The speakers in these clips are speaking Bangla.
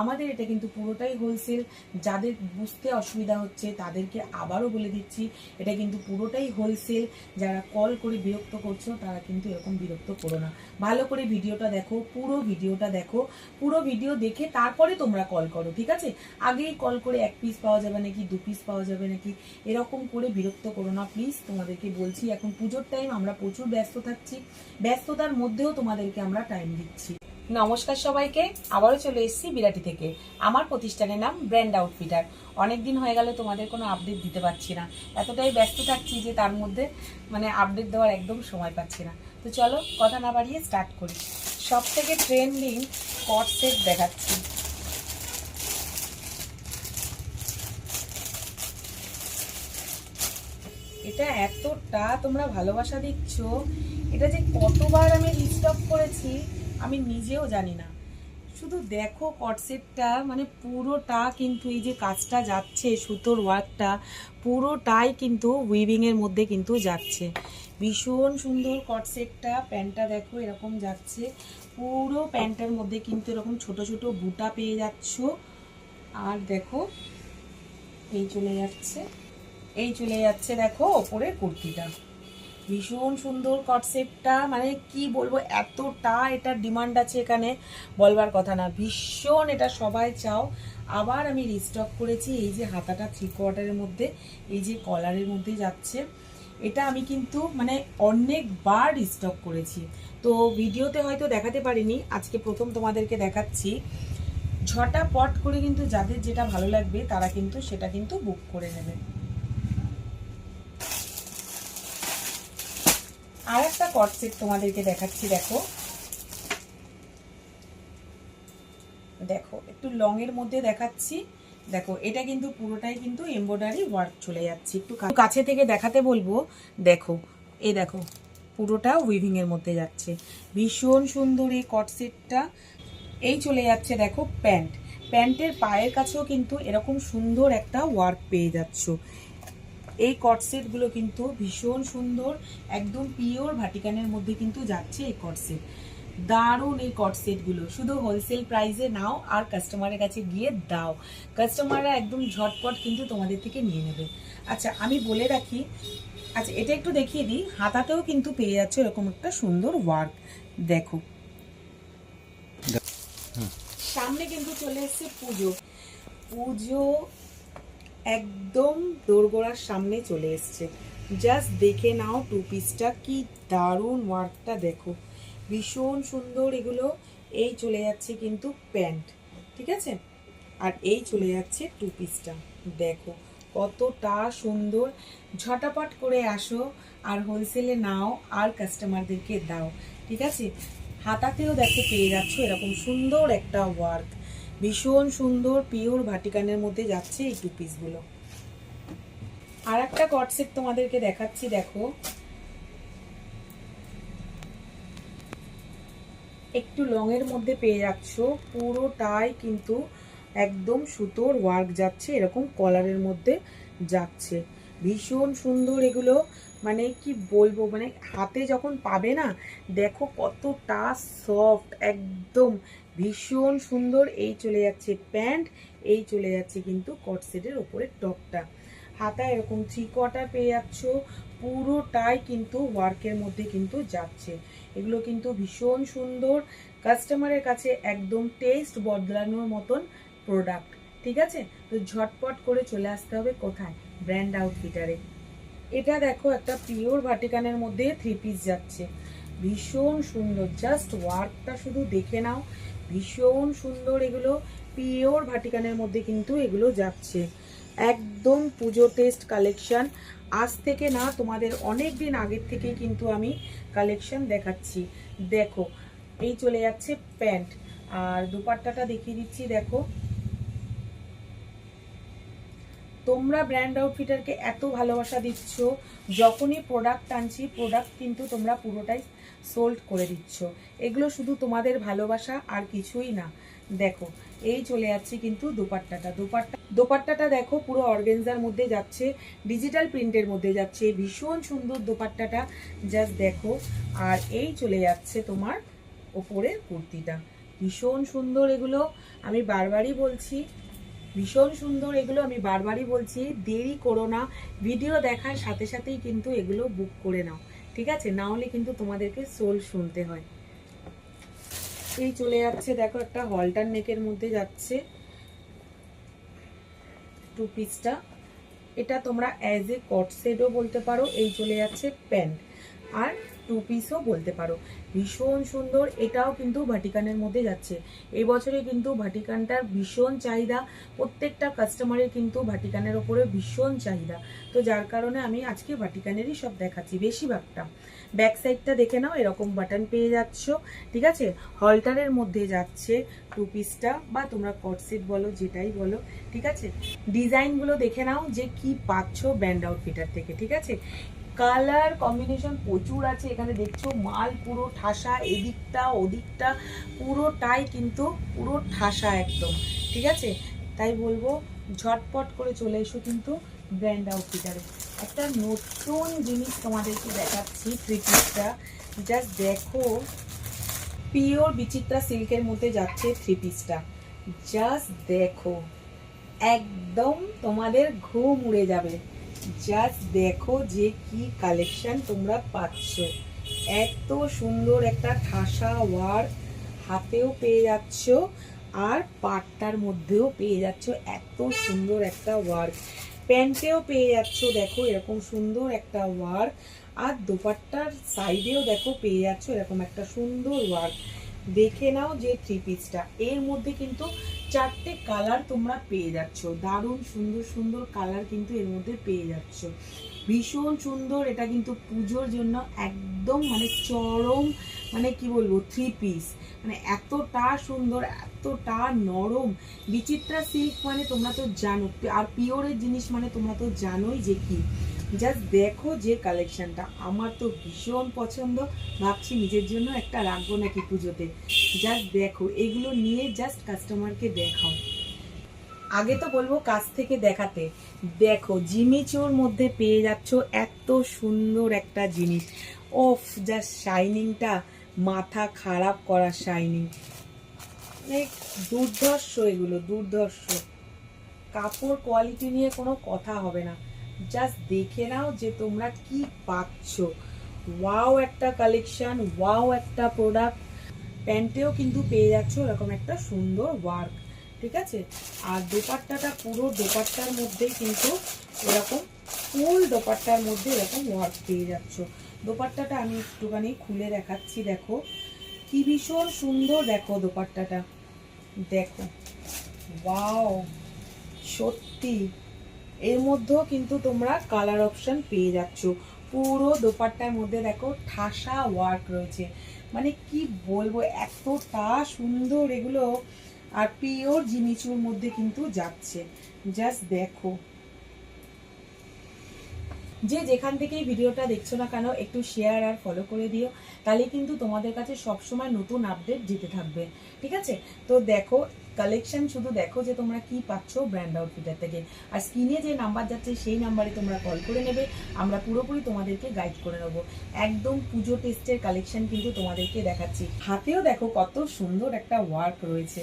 আমাদের এটা কিন্তু পুরোটাই হোলসেল যাদের বুঝতে অসুবিধা হচ্ছে তাদেরকে আবারও বলে দিচ্ছি, এটা কিন্তু পুরোটাই হোলসেল যারা কল করে বিরক্ত করছ, তারা কিন্তু এরকম বিরক্ত করো না। ভালো করে ভিডিওটা দেখো, পুরো ভিডিওটা দেখো, পুরো ভিডিও দেখে তারপরে তোমরা কল করো, ঠিক আছে? আগেই কল করে এক পিস পাওয়া যাবে নাকি, দু পিস পাওয়া যাবে নাকি, এরকম করে বিরক্ত করো না প্লিজ তোমাদেরকে বলছি, এখন পুজোর টাইম আমরা প্রচুর ব্যস্ত থাকছি। ব্যস্ততার মধ্যেও তোমাদেরকে আমরা টাইম দিচ্ছি। নমস্কার সবাইকে, আবারও চলে এসেছি বিরাটি থেকে। আমার প্রতিষ্ঠানের নাম ব্র্যান্ড আউটফিটার অনেক দিন হয়ে গেল তোমাদের কোনো আপডেট দিতে পারছি না। এতটাই ব্যস্ত থাকছি যে তার মধ্যে মানে আপডেট দেওয়ার একদম সময় পাচ্ছি না। তো চলো কথা না বাড়িয়ে স্টার্ট করি। সব থেকে ট্রেন্ডিং কট সেট দেখাচ্ছি। এটা এতটা তোমরা ভালোবাসা দিচ্ছ। এটা যে কতবার আমি রিস্টক করেছি আমি নিজেও জানি না। শুধু দেখো কটসেটটা মানে পুরোটা কিন্তু এই যে কাজটা যাচ্ছে, সুতোর ওয়ার্কটা, পুরোটাই কিন্তু উইভিংয়ের মধ্যে কিন্তু যাচ্ছে। ভীষণ সুন্দর কটসেটটা, প্যান্টটা দেখো এরকম যাচ্ছে। পুরো প্যান্টের মধ্যে কিন্তু এরকম ছোট ছোট বুটা পেয়ে যাচ্ছ। আর দেখো, এই চলে যাচ্ছে। এই চলে যাচ্ছে দেখো ওপরে কুর্তিটা। ভীষণ সুন্দর কনসেপ্টটা মানে কি বলব, এতটা এটার ডিমান্ড আছে এখানে, বলবার কথা না। ভীষণ এটা সবাই চাও। আবার আমি রিস্টক করেছি এই যে হাতাটা থ্রি কোয়ার্টারের মধ্যে, এই যে কলারের মধ্যে যাচ্ছে। এটা আমি কিন্তু মানে অনেকবার রিস্টক করেছি। তো ভিডিওতে হয়তো দেখাতে পারিনি, আজকে প্রথম তোমাদেরকে দেখাচ্ছি। ছটা পট করে কিন্তু যাদের যেটা ভালো লাগবে, তারা কিন্তু সেটা কিন্তু বুক করে নেবে। আর একটা কট সেট তোমাদেরকে দেখাচ্ছি, দেখো। দেখো, একটু লং এর মধ্যে দেখাচ্ছি। দেখো, এটা কিন্তু পুরোটাই কিন্তু এমব্রয়ডারি ওয়ার্ক চলে যাচ্ছে। একটু কাছে থেকে দেখাতে বলব, দেখো এ দেখো, পুরোটা উইভিং এর মধ্যে যাচ্ছে। ভীষণ সুন্দর এই কট সেটটা এই চলে যাচ্ছে, দেখো প্যান্ট প্যান্টের পায়ের কাছেও কিন্তু এরকম সুন্দর একটা ওয়ার্ক পেয়ে যাচ্ছ। এই কটসেটগুলো কিন্তু ভীষণ সুন্দর একদম পিওর ভাটিকানের মধ্যে কিন্তু যাচ্ছে এই কটসেট দারুণ এই কটসেটগুলো শুধু হোলসেল প্রাইসে নাও আর কাস্টমারের কাছে গিয়ে দাও। কাস্টমাররা একদম ঝটপট কিন্তু তোমাদের থেকে নিয়ে নেবে। আচ্ছা আমি বলে রাখি আচ্ছা এটা একটু দেখিয়ে দিই হাতাতেও কিন্তু পেয়ে যাচ্ছে এরকম একটা সুন্দর ওয়ার্ক দেখো। সামনে কিন্তু চলে এসছে পুজো। পুজো একদম দোরগোড়ার সামনে চলে এসছে। জাস্ট দেখে নাও টু পিসটা কি দারুণ ওয়ার্কটা দেখো। ভীষণ সুন্দর এগুলো। এই চলে যাচ্ছে কিন্তু প্যান্ট ঠিক আছে? আর এই চলে যাচ্ছে টু। পিসটা দেখো, কতটা সুন্দর। ঝটাপট করে আসো আর হোলসেলে নাও আর কাস্টমারদেরকে দাও, ঠিক আছে? হাতাতেও দেখো পেয়ে যাচ্ছ এরকম সুন্দর একটা ওয়ার্ক ভীষণ সুন্দর পিওর ভাটিকানের মধ্যে যাচ্ছে এই টু পিসগুলো আর একটা কটসেট তোমাদেরকে দেখাচ্ছি, দেখো। একটু লং এর মধ্যে পেয়ে যাচ্ছ, পুরোটাই কিন্তু একদম সুতোর ওয়ার্ক যাচ্ছে, এরকম কলারের মধ্যে যাচ্ছে। ভীষণ সুন্দর এগুলো মানে কি বলব মানে হাতে যখন পাবে না, দেখো কতটা সফট একদম ভীষণ সুন্দর। এই চলে যাচ্ছে প্যান্ট, এই চলে যাচ্ছে কিন্তু কটসেটের ওপরে টপটা। হাতা এরকম থ্রি কোয়ার্টার পেয়ে যাচ্ছ, পুরোটাই কিন্তু ওয়ার্কের মধ্যে কিন্তু যাচ্ছে। এগুলো কিন্তু ভীষণ সুন্দর। কাস্টমারের কাছে একদম টেস্ট বদলানোর মতন প্রোডাক্ট, ঠিক আছে? তো ঝটপট করে চলে আসতে হবে কোথায়? ব্র্যান্ড আউটফিটারে। এটা দেখো, একটা পিওর ভাটিকানের মধ্যে থ্রি পিস যাচ্ছে। ভীষণ সুন্দর। জাস্ট ওয়ার্কটা শুধু দেখে নাও। ভীষণ সুন্দর এগুলো, পিওর ভাটিকানের মধ্যে কিন্তু এগুলো যাচ্ছে। একদম পুজো টেস্ট কালেকশান। আজ থেকে না, তোমাদের অনেক দিন আগের থেকে কিন্তু আমি কালেকশান দেখাচ্ছি। দেখো, এই চলে যাচ্ছে প্যান্ট। আর দুপাট্টাটা দেখিয়ে দিচ্ছি, দেখো। তোমরা ব্র্যান্ড আউটফিটারকে এত ভালোবাসা দিচ্ছ, যখনই প্রোডাক্ট আনছি প্রোডাক্ট কিন্তু তোমরা পুরোটাই সোল্ড করে দিচ্ছ। এগুলো শুধু তোমাদের ভালোবাসা আর কিছুই না। দেখো, এই চলে যাচ্ছে কিন্তু দোপাট্টাটা। দোপাট্টা দোপাট্টাটা দেখো পুরো অর্গেনজার মধ্যে যাচ্ছে ডিজিটাল প্রিন্টের মধ্যে যাচ্ছে। ভীষণ সুন্দর দোপাট্টাটা জাস্ট দেখো। আর এই চলে যাচ্ছে তোমার ওপরের কুর্তিটা। ভীষণ সুন্দর এগুলো। আমি বারবারই বলছি ভীষণ সুন্দর, এগুলো আমি বারবারই বলছি, দেরি করো না। ভিডিও দেখার সাথে সাথেই কিন্তু এগুলো বুক করে নাও। ঠিক আছে? না হলে কিন্তু তোমাদেরকে সোল শুনতে হয়। এই চলে যাচ্ছে, দেখো একটা হলটার নেকের মধ্যে যাচ্ছে। টু। পিসটা এটা তোমরা অ্যাজ এ কট সেটও বলতে পারো, এই চলে যাচ্ছে প্যান্ট আর টু পিসও বলতে পারো। ভীষণ সুন্দর, এটাও কিন্তু ভাটিকানের মধ্যে যাচ্ছে। এই বছরে কিন্তু ভাটিকানটার ভীষণ চাহিদা, প্রত্যেকটা কাস্টমারের কিন্তু ভাটিকানের ওপরে ভীষণ চাহিদা। তো যার কারণে আমি আজকে ভাটিকানেরই সব দেখাচ্ছি, বেশিরভাগটা। ব্যাক সাইডটা দেখে নাও, এরকম বাটন পেয়ে যাচ্ছ, ঠিক আছে? হলটারের মধ্যে যাচ্ছে টু পিসটা বা তোমরা কটসেট বলো, যেটাই বলো, ঠিক আছে? ডিজাইনগুলো দেখে নাও যে কি পাচ্ছ ব্যান্ড আউটফিটার থেকে, ঠিক আছে? কালার কম্বিনেশন প্রচুর আছে। এখানে দেখছ মাল পুরো ঠাসা, এদিকটা ওদিকটা পুরোটাই কিন্তু পুরো ঠাসা একদম, ঠিক আছে? তাই বলব ঝটপট করে চলে এসো কিন্তু ব্র্যান্ড আউটফিটারে একটা নতুন জিনিস তোমাদেরকে দেখাচ্ছি থ্রি পিসটা জাস্ট দেখো পিওর বিচিত্রা সিল্কের মধ্যে যাচ্ছে থ্রি পিসটা জাস্ট দেখো, একদম তোমাদের ঘুম উড়ে যাবে। জাস্ট দেখো যে কি কালেকশন তোমরা পাচ্ছ। এত সুন্দর একটা ঠাসা ওয়ার্ক হাতেও পেয়ে যাচ্ছ আর পাটটার মধ্যেও পেয়ে যাচ্ছ এত সুন্দর একটা ওয়ার্ক প্যান্টেও পেয়ে যাচ্ছ, দেখো এরকম সুন্দর একটা ওয়ার্ক আর দোপাট্টার সাইডেও দেখো পেয়ে যাচ্ছ এরকম একটা সুন্দর ওয়ার্ক দেখে নাও যে থ্রি পিসটা এর মধ্যে কিন্তু চারটে কালার তোমরা পেয়ে যাচ্ছ। দারুণ সুন্দর সুন্দর কালার কিন্তু এর মধ্যে পেয়ে যাচ্ছ। ভীষণ সুন্দর এটা কিন্তু পুজোর জন্য একদম মানে চরম মানে কি বলব থ্রি পিস মানে এতটা সুন্দর, এতটা নরম। বিচিত্রা সিল্ক মানে তোমরা তো জানো। আর পিওরের জিনিস মানে তোমরা তো জানোই যে কি। জাস্ট দেখো যে কালেকশনটা আমার তো ভীষণ পছন্দ। ভাবছি নিজের জন্য একটা রাখব নাকি পুজোতে। জাস্ট দেখো, এগুলো নিয়ে জাস্ট কাস্টমারকে দেখাও। আগে তো বলব কাছ থেকে দেখাতে। দেখো জিমিচোর মধ্যে পেয়ে যাচ্ছ এত সুন্দর একটা জিনিস। ওফ জাস্ট শাইনিংটা মাথা খারাপ করা শাইনিং মানে দুর্ধর্ষ এগুলো, দুর্ধর্ষ। কাপড় কোয়ালিটি নিয়ে কোনো কথা হবে না। জাস্ট দেখে নাও যে তোমরা কি পাচ্ছ। ওয়াও একটা কালেকশন ওয়াও একটা প্রোডাক্ট প্যান্টেও কিন্তু পেয়ে যাচ্ছ এরকম একটা সুন্দর ওয়ার্ক ঠিক আছে? আর দোপাট্টাটা পুরো দোপাট্টার মধ্যেই কিন্তু এরকম ফুল দোপাট্টার মধ্যে এরকম ওয়ার্ক পেয়ে যাচ্ছ। দোপাট্টাটা আমি একটুখানি খুলে দেখাচ্ছি, দেখো। কি ভীষণ সুন্দর, দেখো দোপাট্টাটা। দেখো। ওয়াও সত্যি। এর মধ্যেও কিন্তু তোমরা কালার অপশান পেয়ে যাচ্ছ। পুরো দোপাট্টার মধ্যে দেখো ঠাসা ওয়ার্ক রয়েছে। মানে কি বলব, এতটা সুন্দর এগুলো আর পিওর জিনিসুর মধ্যে কিন্তু যাচ্ছে। জাস্ট দেখো। যে যেখান থেকেই ভিডিওটা দেখছ না কেন, একটু শেয়ার আর ফলো করে দিও। তাহলে কিন্তু তোমাদের কাছে সবসময় নতুন আপডেট যেতে থাকবে। ঠিক আছে? তো দেখো কালেকশন শুধু দেখো যে তোমরা কি পাচ্ছ ব্র্যান্ড আউটফিটার থেকে। আর স্ক্রিনে যে নাম্বার যাচ্ছে, সেই নাম্বারে তোমরা কল করে নেবে। আমরা পুরোপুরি তোমাদেরকে গাইড করে নেব। একদম পুজো টেস্টের কালেকশন কিন্তু তোমাদেরকে দেখাচ্ছি। হাতেও দেখো কত সুন্দর একটা ওয়ার্ক রয়েছে।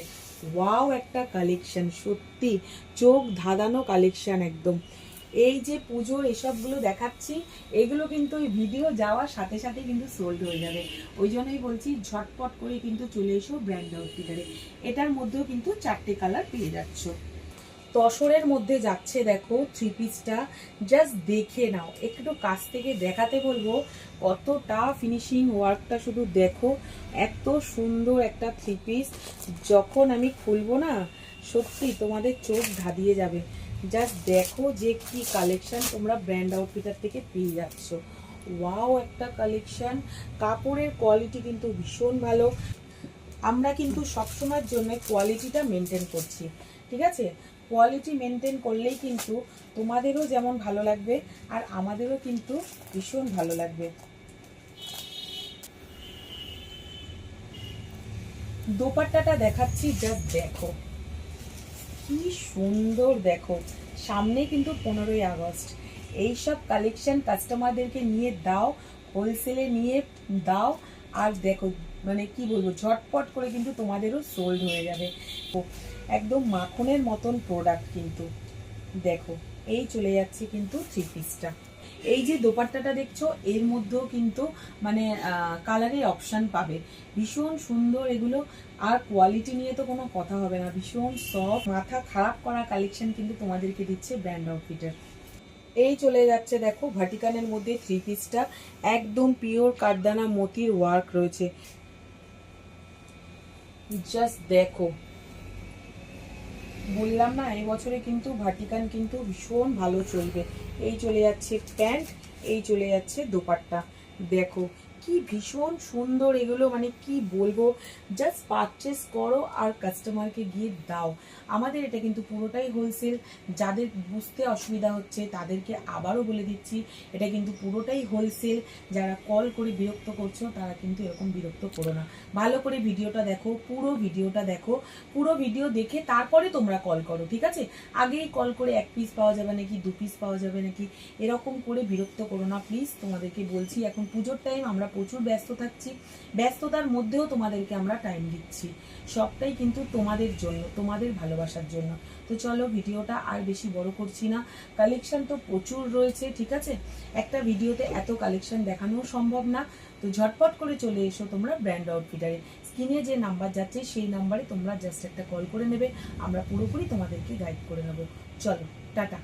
ওয়াও একটা কালেকশন সত্যি। চোখ ধাঁধানো কালেকশন একদম। এই যে পুজোর এসবগুলো দেখাচ্ছি, এগুলো কিন্তু ওই ভিডিও যাওয়ার সাথে সাথে কিন্তু সোল্ড হয়ে যাবে। ওই জন্যই বলছি ঝটপট করে কিন্তু চলে এসো ব্র্যান্ড আউটফিটারে এটার মধ্যেও কিন্তু চারটে কালার পেয়ে যাচ্ছ। তসরের মধ্যে যাচ্ছে দেখো থ্রি পিসটা জাস্ট দেখে নাও, একটু কাছ থেকে দেখাতে বলব কতটা ফিনিশিং ওয়ার্কটা শুধু দেখো। এত সুন্দর একটা থ্রি পিস যখন আমি খুলবো না, সত্যি তোমাদের চোখ ধাঁধিয়ে যাবে। জাস্ট দেখো যে কি কালেকশান তোমরা ব্র্যান্ড আউটফিটার থেকে পেয়ে যাচ্ছ। ওয়াও একটা কালেকশান কাপড়ের কোয়ালিটি কিন্তু ভীষণ ভালো। আমরা কিন্তু সবসময়ের জন্য কোয়ালিটিটা মেনটেন করছি, ঠিক আছে? কোয়ালিটি মেনটেন করলেই কিন্তু তোমাদেরও যেমন ভালো লাগবে আর আমাদেরও কিন্তু ভীষণ ভালো লাগবে। দোপাট্টাটা দেখাচ্ছি জাস্ট দেখো। কি সুন্দর, দেখো। সামনে কিন্তু পনেরোই আগস্ট। এইসব কালেকশন কাস্টমারদেরকে নিয়ে দাও হোলসেলে নিয়ে দাও। আর দেখো মানে কি বলব, ঝটপট করে কিন্তু তোমাদেরও সোল্ড হয়ে যাবে। একদম মাখনের মতন প্রোডাক্ট কিন্তু। দেখো, এই চলে যাচ্ছে কিন্তু থ্রি পিসটা এই যে দোপাট্টাটা দেখছ, এর মধ্যেও কিন্তু মানে কালারের অপশান পাবে। ভীষণ সুন্দর এগুলো। আর কোয়ালিটি নিয়ে তো কোনো কথা হবে না। ভীষণ সফট মাথা খারাপ করা কালেকশন কিন্তু তোমাদেরকে দিচ্ছে ব্র্যান্ড আউটফিটের এই চলে যাচ্ছে, দেখো ভাটিকানের মধ্যে থ্রি পিসটা একদম পিওর কাঠদানা মতির ওয়ার্ক রয়েছে। জাস্ট দেখো। বললাম না এবছরে বছরে কিন্তু ভাটিকান কিন্তু ভীষণ ভালো চলবে। এই চলে যাচ্ছে প্যান্ট এই চলে যাচ্ছে দোপাট্টা। দেখো কি ভীষণ সুন্দর এগুলো মানে কি বলব? জাস্ট পারচেস করো আর কাস্টমারকে গিয়ে দাও। আমাদের এটা কিন্তু পুরোটাই হোলসেল যাদের বুঝতে অসুবিধা হচ্ছে তাদেরকে আবারও বলে দিচ্ছি, এটা কিন্তু পুরোটাই হোলসেল যারা কল করে বিরক্ত করছ, তারা কিন্তু এরকম বিরক্ত করো না। ভালো করে ভিডিওটা দেখো, পুরো ভিডিওটা দেখো। পুরো ভিডিও দেখে তারপরে তোমরা কল করো, ঠিক আছে? আগেই কল করে এক পিস পাওয়া যাবে নাকি, দু পিস পাওয়া যাবে নাকি, এরকম করে বিরক্ত করো না। প্লিজ তোমাদেরকে বলছি, এখন পুজোর টাইম আমরা প্রচুর ব্যস্ত থাকছি। ব্যস্ততার মধ্যেও তোমাদেরকে আমরা টাইম দিচ্ছি। সবটাই কিন্তু তোমাদের জন্য, তোমাদের ভালোবাসার জন্য। তো চলো ভিডিওটা আর বেশি বড় করছি না। কালেকশান তো প্রচুর রয়েছে, ঠিক আছে? একটা ভিডিওতে এত কালেকশন দেখানোও সম্ভব না। তো ঝটপট করে চলে এসো তোমরা ব্র্যান্ড আউটফিটারে স্ক্রিনে যে নাম্বার যাচ্ছে, সেই নাম্বারে তোমরা জাস্ট একটা কল করে নেবে। আমরা পুরোপুরি তোমাদেরকে গাইড করে নেব। চলো, টাটা।